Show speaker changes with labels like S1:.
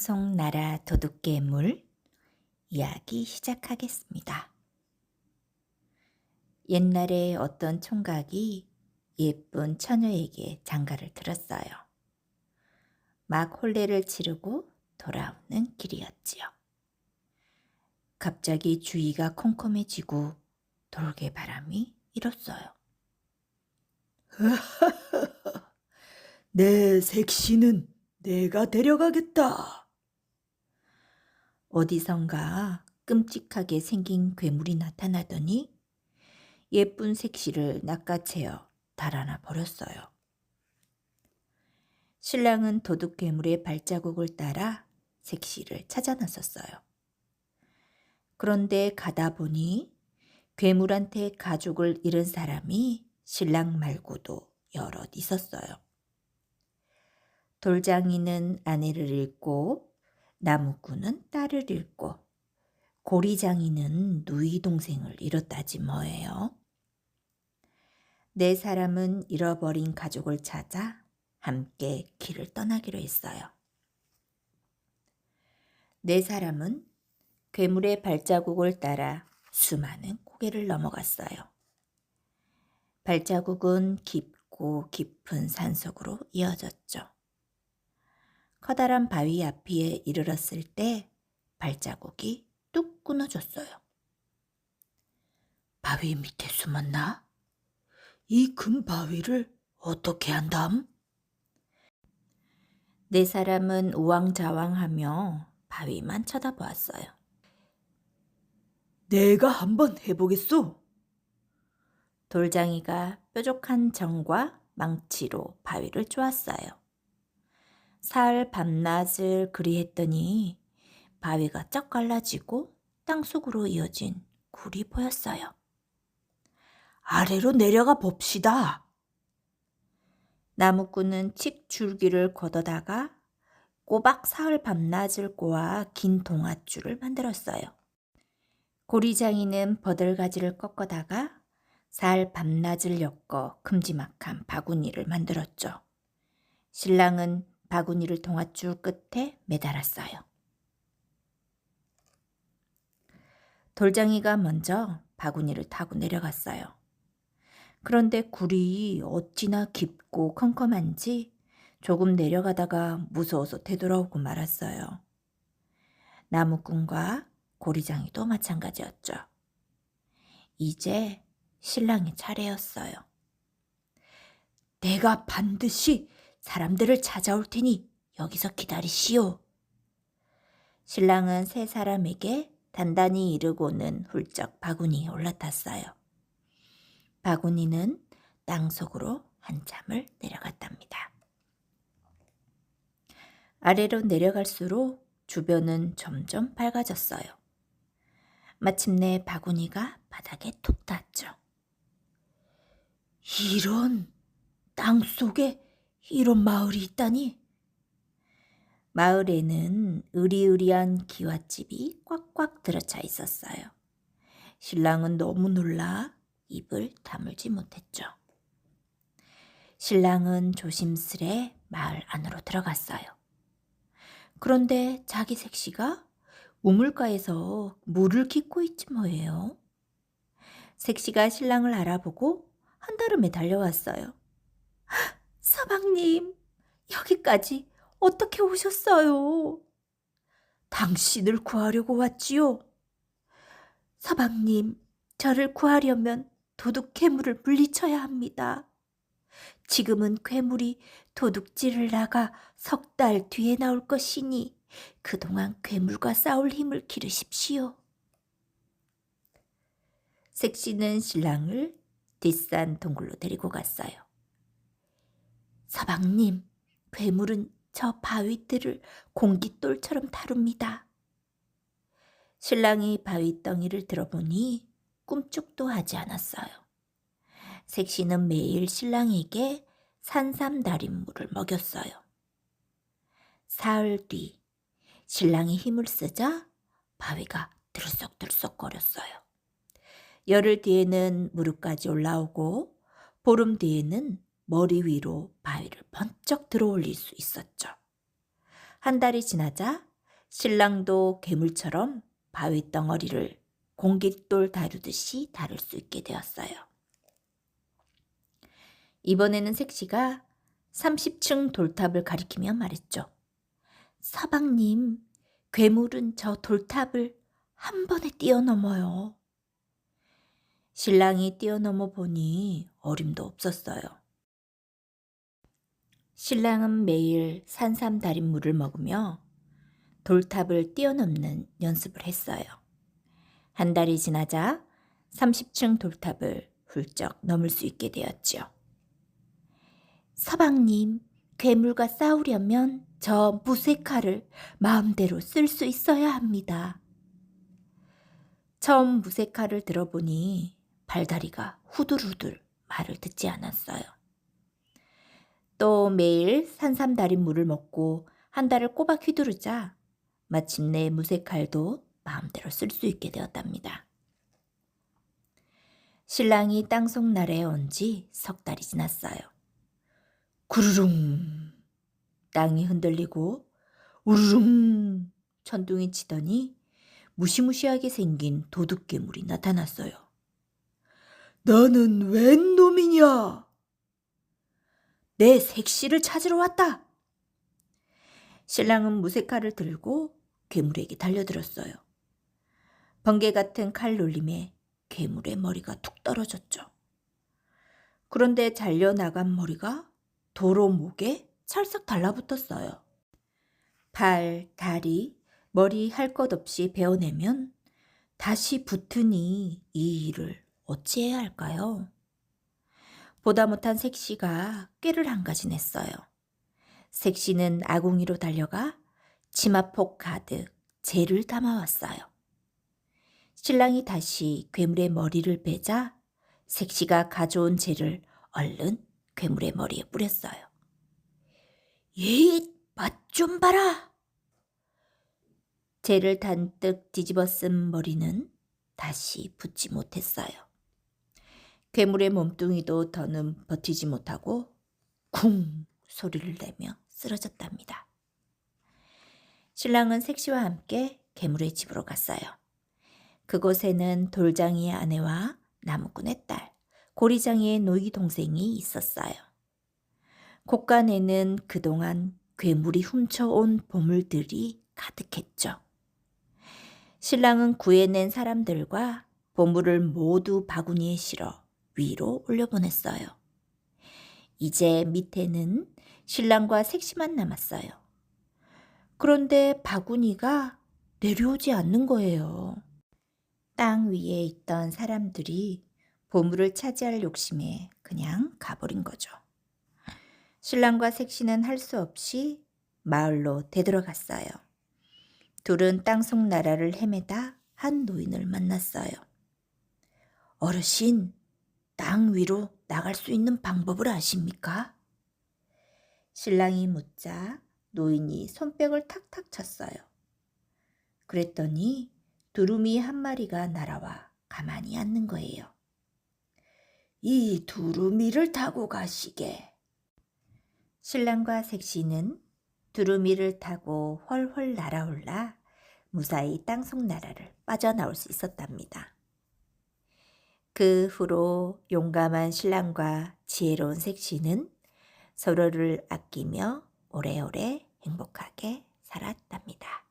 S1: 땅속 나라 도둑괴물 이야기 시작하겠습니다. 옛날에 어떤 총각이 예쁜 처녀에게 장가를 들었어요. 막 혼례를 치르고 돌아오는 길이었지요. 갑자기 주위가 컴컴해지고 돌개 바람이 일었어요.
S2: 내 색시는 내가 데려가겠다.
S1: 어디선가 끔찍하게 생긴 괴물이 나타나더니 예쁜 색시를 낚아채어 달아나 버렸어요. 신랑은 도둑 괴물의 발자국을 따라 색시를 찾아 나섰어요. 그런데 가다 보니 괴물한테 가족을 잃은 사람이 신랑 말고도 여럿 있었어요. 돌장이는 아내를 잃고 나무꾼은 딸을 잃고 고리장이는 누이 동생을 잃었다지 뭐예요. 네 사람은 잃어버린 가족을 찾아 함께 길을 떠나기로 했어요. 네 사람은 괴물의 발자국을 따라 수많은 고개를 넘어갔어요. 발자국은 깊고 깊은 산속으로 이어졌죠. 커다란 바위 앞에 이르렀을 때 발자국이 뚝 끊어졌어요.
S2: 바위 밑에 숨었나? 이 금 바위를 어떻게 한담?
S1: 네 사람은 우왕좌왕하며 바위만 쳐다보았어요.
S2: 내가 한번 해보겠소.
S1: 돌장이가 뾰족한 정과 망치로 바위를 쪼았어요. 사흘 밤낮을 그리했더니 바위가 쩍 갈라지고 땅속으로 이어진 굴이 보였어요.
S2: 아래로 내려가 봅시다.
S1: 나무꾼은 칡 줄기를 걷어다가 꼬박 사흘 밤낮을 꼬아 긴 동아줄을 만들었어요. 고리장이는 버들가지를 꺾어다가 사흘 밤낮을 엮어 큼지막한 바구니를 만들었죠. 신랑은 바구니를 동아줄 끝에 매달았어요. 돌장이가 먼저 바구니를 타고 내려갔어요. 그런데 굴이 어찌나 깊고 컴컴한지 조금 내려가다가 무서워서 되돌아오고 말았어요. 나무꾼과 고리장이도 마찬가지였죠. 이제 신랑의 차례였어요.
S2: 내가 반드시 사람들을 찾아올 테니 여기서 기다리시오.
S1: 신랑은 세 사람에게 단단히 이르고는 훌쩍 바구니에 올라탔어요. 바구니는 땅 속으로 한참을 내려갔답니다. 아래로 내려갈수록 주변은 점점 밝아졌어요. 마침내 바구니가 바닥에 툭 닿죠.
S2: 이런 땅 속에 이런 마을이 있다니.
S1: 마을에는 으리으리한 기와집이 꽉꽉 들어차 있었어요. 신랑은 너무 놀라 입을 다물지 못했죠. 신랑은 조심스레 마을 안으로 들어갔어요. 그런데 자기 색시가 우물가에서 물을 깃고 있지 뭐예요. 색시가 신랑을 알아보고 한달음에 달려왔어요. 서방님, 여기까지 어떻게 오셨어요?
S2: 당신을 구하려고 왔지요.
S1: 서방님, 저를 구하려면 도둑 괴물을 물리쳐야 합니다. 지금은 괴물이 도둑질을 나가 석 달 뒤에 나올 것이니 그동안 괴물과 싸울 힘을 기르십시오. 색시는 신랑을 뒷산 동굴로 데리고 갔어요. 서방님, 괴물은 저 바위들을 공깃돌처럼 다룹니다. 신랑이 바위덩이를 들어보니 꿈쩍도 하지 않았어요. 색시는 매일 신랑에게 산삼다림물을 먹였어요. 사흘 뒤 신랑이 힘을 쓰자 바위가 들썩들썩 거렸어요. 열흘 뒤에는 무릎까지 올라오고 보름 뒤에는 머리 위로 바위를 번쩍 들어 올릴 수 있었죠. 한 달이 지나자 신랑도 괴물처럼 바위 덩어리를 공깃돌 다루듯이 다룰 수 있게 되었어요. 이번에는 색시가 30층 돌탑을 가리키며 말했죠. 서방님, 괴물은 저 돌탑을 한 번에 뛰어넘어요. 신랑이 뛰어넘어 보니 어림도 없었어요. 신랑은 매일 산삼달인 물을 먹으며 돌탑을 뛰어넘는 연습을 했어요. 한 달이 지나자 30층 돌탑을 훌쩍 넘을 수 있게 되었지요. 서방님, 괴물과 싸우려면 저 무쇠칼을 마음대로 쓸 수 있어야 합니다. 처음 무쇠칼을 들어보니 발다리가 후들후들 말을 듣지 않았어요. 또 매일 산삼달인 물을 먹고 한 달을 꼬박 휘두르자 마침내 무쇠칼도 마음대로 쓸 수 있게 되었답니다. 신랑이 땅속 나라에 온 지 석 달이 지났어요. 구르릉 땅이 흔들리고 우르릉 천둥이 치더니 무시무시하게 생긴 도둑 괴물이 나타났어요.
S2: 너는 웬 놈이냐?
S1: 내 색시를 찾으러 왔다. 신랑은 무쇠칼을 들고 괴물에게 달려들었어요. 번개 같은 칼 놀림에 괴물의 머리가 툭 떨어졌죠. 그런데 잘려나간 머리가 도로 목에 찰싹 달라붙었어요. 발, 다리, 머리 할 것 없이 베어내면 다시 붙으니 이 일을 어찌해야 할까요? 보다 못한 색시가 꾀를 한 가지 냈어요. 색시는 아궁이로 달려가 치마폭 가득 재를 담아왔어요. 신랑이 다시 괴물의 머리를 베자 색시가 가져온 재를 얼른 괴물의 머리에 뿌렸어요. 이, 맛좀 봐라! 재를 단뜩 뒤집어 쓴 머리는 다시 붙지 못했어요. 괴물의 몸뚱이도 더는 버티지 못하고 쿵 소리를 내며 쓰러졌답니다. 신랑은 색시와 함께 괴물의 집으로 갔어요. 그곳에는 돌장이의 아내와 나무꾼의 딸, 고리장이의 노이 동생이 있었어요. 곳간에는 그동안 괴물이 훔쳐온 보물들이 가득했죠. 신랑은 구해낸 사람들과 보물을 모두 바구니에 실어 위로 올려보냈어요. 이제 밑에는 신랑과 색시만 남았어요. 그런데 바구니가 내려오지 않는 거예요. 땅 위에 있던 사람들이 보물을 차지할 욕심에 그냥 가버린 거죠. 신랑과 색시는 할 수 없이 마을로 되돌아갔어요. 둘은 땅속 나라를 헤매다 한 노인을 만났어요. 어르신, 땅 위로 나갈 수 있는 방법을 아십니까? 신랑이 묻자 노인이 손뼉을 탁탁 쳤어요. 그랬더니 두루미 한 마리가 날아와 가만히 앉는 거예요. 이 두루미를 타고 가시게. 신랑과 색시는 두루미를 타고 훨훨 날아올라 무사히 땅속 나라를 빠져나올 수 있었답니다. 그 후로 용감한 신랑과 지혜로운 색시는 서로를 아끼며 오래오래 행복하게 살았답니다.